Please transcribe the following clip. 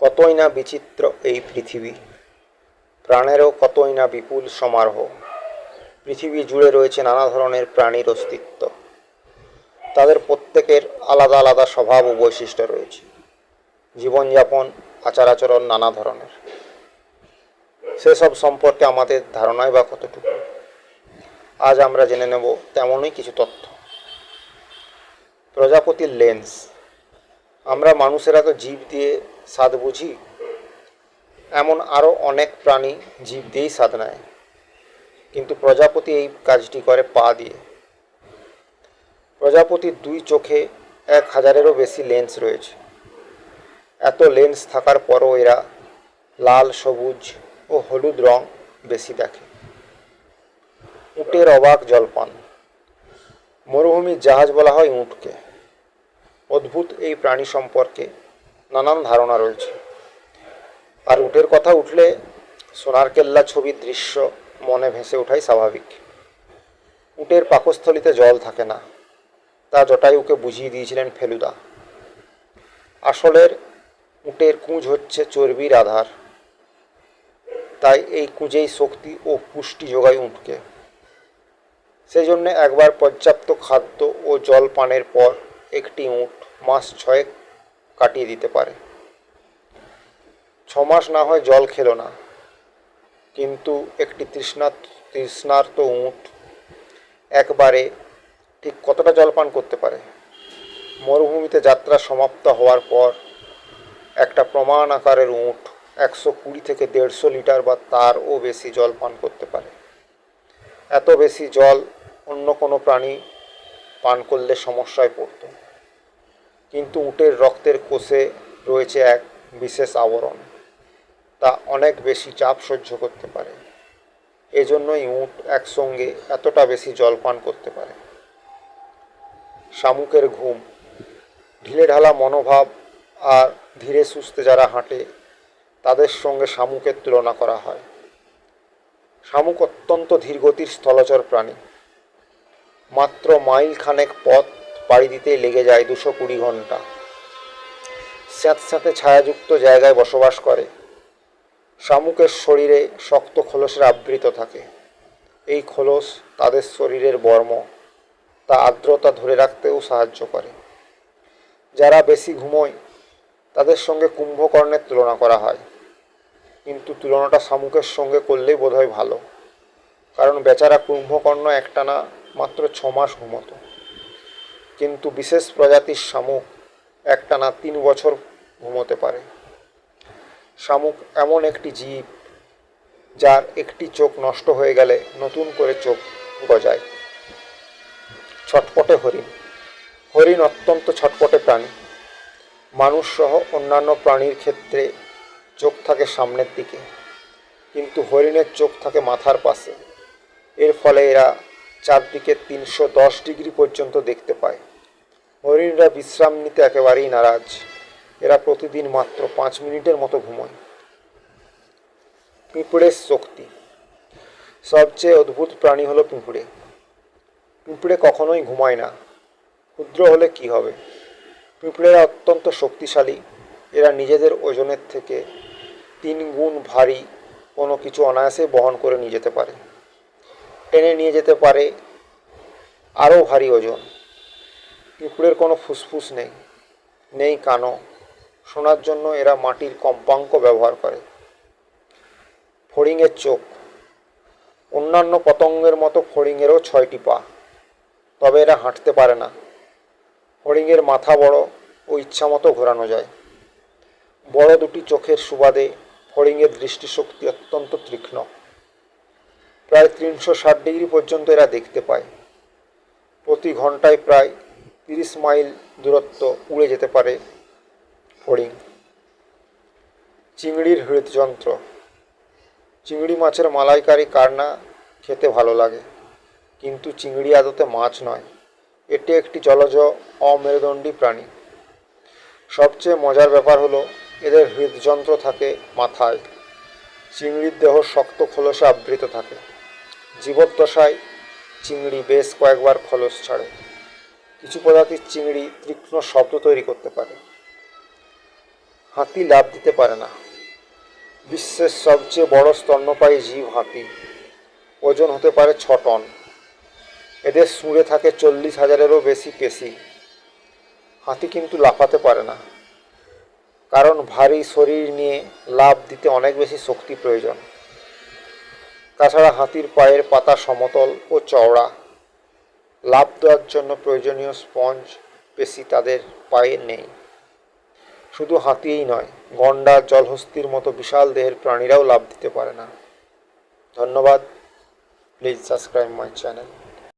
কতই না বিচিত্র এই পৃথিবী? প্রাণেরও কতই না বিপুল সমারোহ? পৃথিবী জুড়ে রয়েছে নানা ধরনের প্রাণীর অস্তিত্ব। তাদের প্রত্যেকের আলাদা আলাদা স্বভাব ও বৈশিষ্ট্য রয়েছে। জীবনযাপন আচার আচরণ নানা ধরনের। সেসব সম্পর্কে আমাদের ধারণাই বা কতটুকু? আজ আমরা জেনে নেব তেমনই কিছু তথ্য। প্রজাপতির লেন্স আমরা মানুষেরা তো জীব দিয়ে স্বাদ বুঝি। এমন আরও অনেক প্রাণী জীব দিয়েই স্বাদ নেয়। কিন্তু প্রজাপতি এই কাজটি করে পা দিয়ে। প্রজাপতির দুই চোখে এক হাজারেরও বেশি লেন্স রয়েছে। এত লেন্স থাকার পরও এরা লাল, সবুজ ও হলুদ রং বেশি দেখে। উটের অবাক জলপান। মরুভূমির জাহাজ বলা হয় উটকে। অদ্ভুত এই প্রাণী সম্পর্কে নানান ধারণা রয়েছে। আর উটের কথা উঠলে সোনার কেল্লা ছবির দৃশ্য মনে ভেসে ওঠাই স্বাভাবিক। উটের পাকস্থলিতে জল থাকে না। তা জটায়ুকে বুঝিয়ে দিয়েছিলেন ফেলুদা। আসলের উটের কুঁজ হচ্ছে চর্বির আধার। তাই এই কুঁজেই শক্তি ও পুষ্টি যোগায় উটকে। সেই জন্য একবার পর্যাপ্ত খাদ্য ও জল পানের পর একটি উঁট মাস ছয়েক কাটিয়ে দিতে পারে। ছমাস না হয় জল খেলো না। কিন্তু একটি তৃষ্ণা তৃষ্ণার্ত উঁট একবারে ঠিক কতটা জল পান করতে পারে? মরুভূমিতে যাত্রা সমাপ্ত হওয়ার পর একটা প্রমাণ আকারের উঁট একশো কুড়ি থেকে দেড়শো লিটার বা তারও বেশি জল পান করতে পারে। এত বেশি জল অন্য কোনো প্রাণী পান করলে সমস্যায় পড়ত। কিন্তু উটের রক্তের কোষে রয়েছে এক বিশেষ আবরণ, তা অনেক বেশি চাপ সহ্য করতে পারে। এজন্যই উট একসঙ্গে এতটা বেশি জল পান করতে পারে। শামুকের ঘুম, ঢিলে ঢালা মনোভাব আর ধীরে সুস্থে যারা হাঁটে, তাদের সঙ্গে শামুকের তুলনা করা হয়। শামুক অত্যন্ত ধীরগতির স্থলচর প্রাণী। মাত্র মাইল খানেক পথ পাড়ি দিতেই লেগে যায় দুশো কুড়ি ঘণ্টা। স্যাঁতস্যাঁতে ছায়াযুক্ত জায়গায় বসবাস করে। শামুকের শরীরে শক্ত খোলসের আবৃত থাকে। এই খোলস তাদের শরীরের বর্ম, তা আর্দ্রতা ধরে রাখতেও সাহায্য করে। যারা বেশি ঘুমোয়, তাদের সঙ্গে কুম্ভকর্ণের তুলনা করা হয়। কিন্তু তুলনাটা শামুকের সঙ্গে করলেই বোধহয় ভালো। কারণ বেচারা কুম্ভকর্ণ একটানা মাত্র ছ মাস ঘুমতো। কিন্তু বিশেষ প্রজাতির শামুক একটানা তিন বছর ঘুমোতে পারে। শামুক এমন একটি জীব যার একটি চোখ নষ্ট হয়ে গেলে নতুন করে চোখ গজায়। ছটপটে হরিণ। হরিণ অত্যন্ত ছটপটে প্রাণী। মানুষ সহ অন্যান্য প্রাণীর ক্ষেত্রে চোখ থাকে সামনের দিকে, কিন্তু হরিণের চোখ থাকে মাথার পাশে। এর ফলে এরা চারদিকে তিনশো দশ ডিগ্রি পর্যন্ত দেখতে পায়। হরিণরা বিশ্রাম নিতে একেবারেই নারাজ। এরা প্রতিদিন মাত্র পাঁচ মিনিটের মতো ঘুমোয়। পিঁপড়ের শক্তি। সবচেয়ে অদ্ভুত প্রাণী হলো পিঁপড়ে। পিঁপড়ে কখনোই ঘুমায় না। ক্ষুদ্র হলে কি হবে? পিঁপড়েরা অত্যন্ত শক্তিশালী। এরা নিজেদের ওজনের থেকে তিন গুণ ভারী। কোনো কিছু অনায়াসে বহন করে নিয়ে যেতে পারে। টেনে নিয়ে যেতে পারে। আরও ভারী ওজন। পিঁপড়ের কোনো ফুসফুস নেই। নেই কানো শোনার জন্য এরা মাটির কম্পাঙ্ক ব্যবহার করে। ফড়িংয়ের চোখ। অন্যান্য পতঙ্গের মতো ফড়িংয়েরও ছয়টি পা। তবে এরা হাঁটতে পারে না। হরিণের মাথা বড় ও ইচ্ছা মতো ঘোরানো যায়। বড় দুটি চোখের সুবাদে ফড়িংয়ের দৃষ্টিশক্তি অত্যন্ত তীক্ষ্ণ। প্রায় তিনশো ষাট ডিগ্রি পর্যন্ত এরা দেখতে পায়। প্রতি ঘন্টায় প্রায় তিরিশ মাইল দূরত্ব উড়ে যেতে পারে হরিণ চিংড়ির হৃদযন্ত্র। চিংড়ি মাছের মালাইকারি কার না খেতে ভালো লাগে, কিন্তু চিংড়ি আদতে মাছ নয়। এটি একটি জলজ, অমেরুদণ্ডী প্রাণী। সবচেয়ে মজার ব্যাপার হলো, এদের হৃদযন্ত্র থাকে মাথায়। চিংড়ির দেহ শক্ত খোলসে আবৃত থাকে। জীবদ্দশায় চিংড়ি বেশ কয়েকবার খোলস ছাড়ে। কিছু প্রজাতির চিংড়ি তীক্ষ্ণ শব্দ তৈরি করতে পারে। হাতি লাভ দিতে পারে না। বিশ্বের সবচেয়ে বড় স্তন্যপায়ী জীব হাতি। ওজন হতে পারে ছ টন। এদের সুঁড়ে থাকে চল্লিশ হাজারেরও বেশি পেশি। হাতি কিন্তু লাফাতে পারে না। কারণ ভারী শরীর নিয়ে লাভ দিতে অনেক বেশি শক্তি প্রয়োজন। তাছাড়া হাতির পায়ের পাতা সমতল ও চওড়া। লাভ দেওয়ার জন্য প্রয়োজনীয় স্পঞ্জ, পেশি তাদের পায়ে নেই। শুধু হাতিই নয়, গন্ডা, জলহস্তির মতো বিশাল দেহের প্রাণীরাও লাভ দিতে পারে না। ধন্যবাদ। Please subscribe my channel.